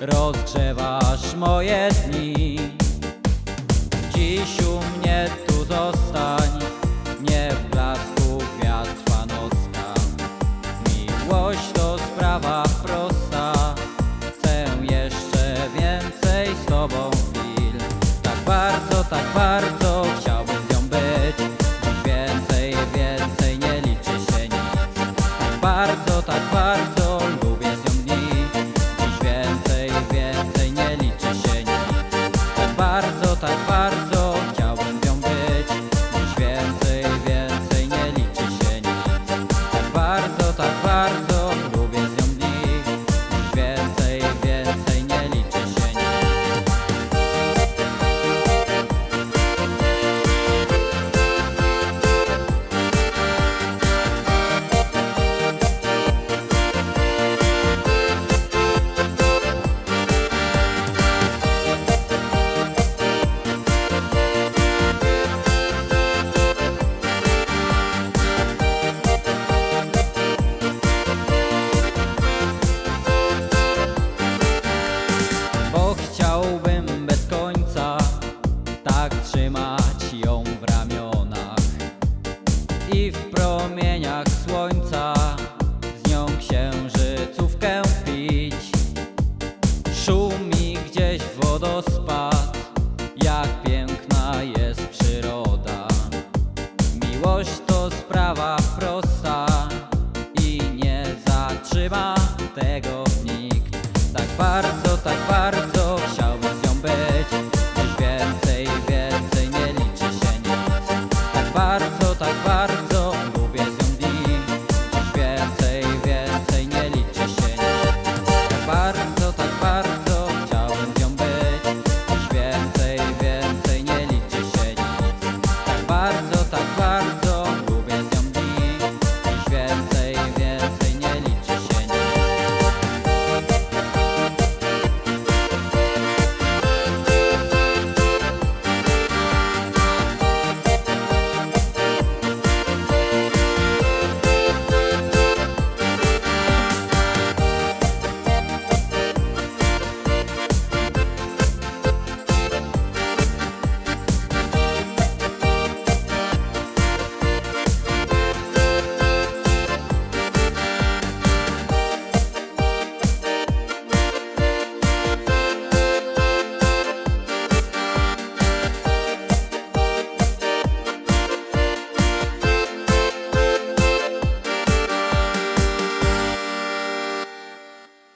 rozgrzewasz moje dni. Dziś u mnie tu zostań, nie w blasku gwiazd fanocka Miłość to sprawa prosta, chcę jeszcze więcej z tobą chwil Tak bardzo, tak bardzo i w promieniach słońca z nią księżycówkę pić. Szumi gdzieś wodospad.